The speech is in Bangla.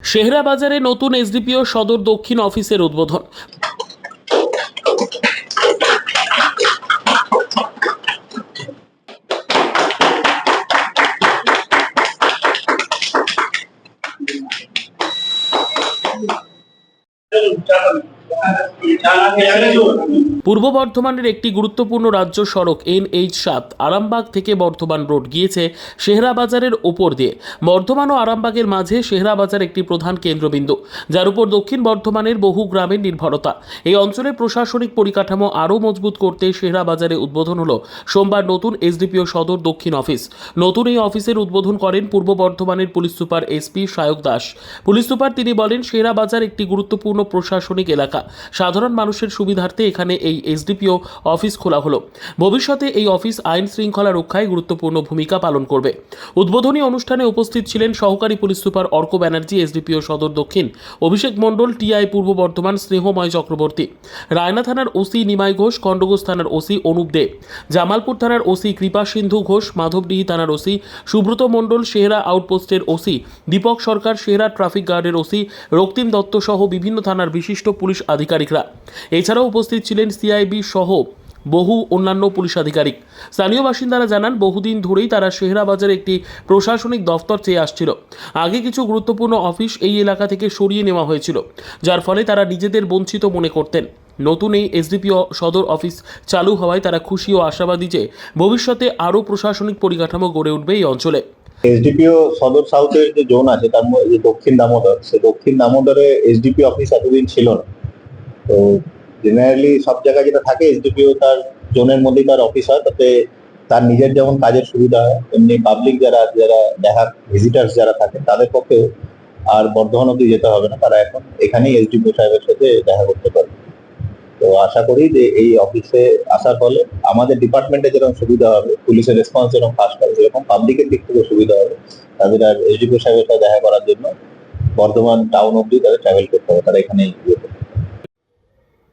শেহরা বাজারে নতুন এসডিপিও সদর দক্ষিণ অফিসের উদ্বোধন। পূর্ব বর্ধমানের একটি গুরুত্বপূর্ণ রাজ্য সড়ক এনএইচ সাত আরামবাগ থেকে বর্ধমান রোড গিয়েছে শেহরা বাজারের ওপর দিয়ে। বর্ধমান ও আরামবাগের মাঝে শেহরা বাজার একটি প্রধান কেন্দ্রবিন্দু, যার উপর দক্ষিণ বর্ধমানের বহু গ্রামের নির্ভরতা। এই অঞ্চলের প্রশাসনিক পরিকাঠামো আরও মজবুত করতে শেহরা বাজারে উদ্বোধন হল সোমবার নতুন এসডিপিও সদর দক্ষিণ অফিস। নতুন এই অফিসের উদ্বোধন করেন পূর্ব বর্ধমানের police super SP Sayak Das. Police super তিনি বলেন শেরা বাজার একটি গুরুত্বপূর্ণ প্রশাসনিক এলাকা। সাধারণ মানুষের সুবিধার্থে এখানে এই এসডিপিও অফিস খোলা হলো। ভবিষ্যতে এই অফিস আইন শৃঙ্খলা রক্ষায় গুরুত্বপূর্ণ ভূমিকা পালন করবে। উদ্বোধনী অনুষ্ঠানে উপস্থিত ছিলেন সহকারী police super Arka Banerjee, SDPO Sadar Dakshin, Abhishek মণ্ডল টিআই পূর্ব বর্ধমান, স্নেহময় চক্রবর্তী, রায়না থানার ওসি নিমাই ঘোষ খণ্ডঘোষ থানার ওসি অনুপ দে, জামালপুর থানার ওসি কৃপা সিন্ধু ঘোষ, মাধবডিহি থানার ওসি সুব্রত মণ্ডল শেহরা আউটপোস্টের ওসি দীপক সরকার শেহরা ট্রাফিক গার্ডের ওসি রক্তিম দত্ত সহ বিভিন্ন থানার বিশিষ্ট পুলিশ আধিকারিকরা। এছাড়াও উপস্থিত ছিলেন সিআইবি সহ বহু অন্যান্য পুলিশ আধিকারিক। স্থানীয় বাসিন্দারা জানান, বহুদিন ধরেই তারা শেহরা বাজারে একটি প্রশাসনিক দফতর চেয়ে আসছিল। আগে কিছু গুরুত্বপূর্ণ অফিস এই এলাকা থেকে সরিয়ে নেওয়া হয়েছিল, যার ফলে তারা নিজেদের বঞ্চিত মনে করতেন। নতুন এই এসডিপিও সদর অফিস চালু হওয়ায় তারা খুশি ও আশাবাদী যে ভবিষ্যতে আরও প্রশাসনিক পরিকাঠামো গড়ে উঠবে এই অঞ্চলে। এসডিপিও সদর সাউথের যে জোন আছে, তার মধ্যে দক্ষিণ দামোদর, সে দক্ষিণ দামোদরে এসডিপি অফিস এতদিন ছিল না। তো জেনারেলি সব জায়গায় যেটা থাকে এসডিপিও তার জোনের মধ্যেই তার অফিস হয়, তাতে তার নিজের যেমন কাজের সুবিধা হয়, তেমনি পাবলিক যারা যারা দেখা ভিজিটার্স যারা থাকেন, তাদের পক্ষেও আর বর্ধমান অব্দি যেতে হবে না তারা এখন এখানেই এসডিপিও সাহেবের সাথে দেখা করতে পারবে তো আশা করি যে এই অফিসে আসার ফলে আমাদের ডিপার্টমেন্টে যেরকম সুবিধা হবে, পুলিশের রেসপন্স যেরকম ফাস্ট হবে সেরকম পাবলিকের দিক থেকে সুবিধা হবে তাদের আর এসডিপিও সাহেবের সাথে দেখা করার জন্য বর্ধমান টাউন অব্দি তাদের ট্রাভেল করতে হবে, তারা এখানেই।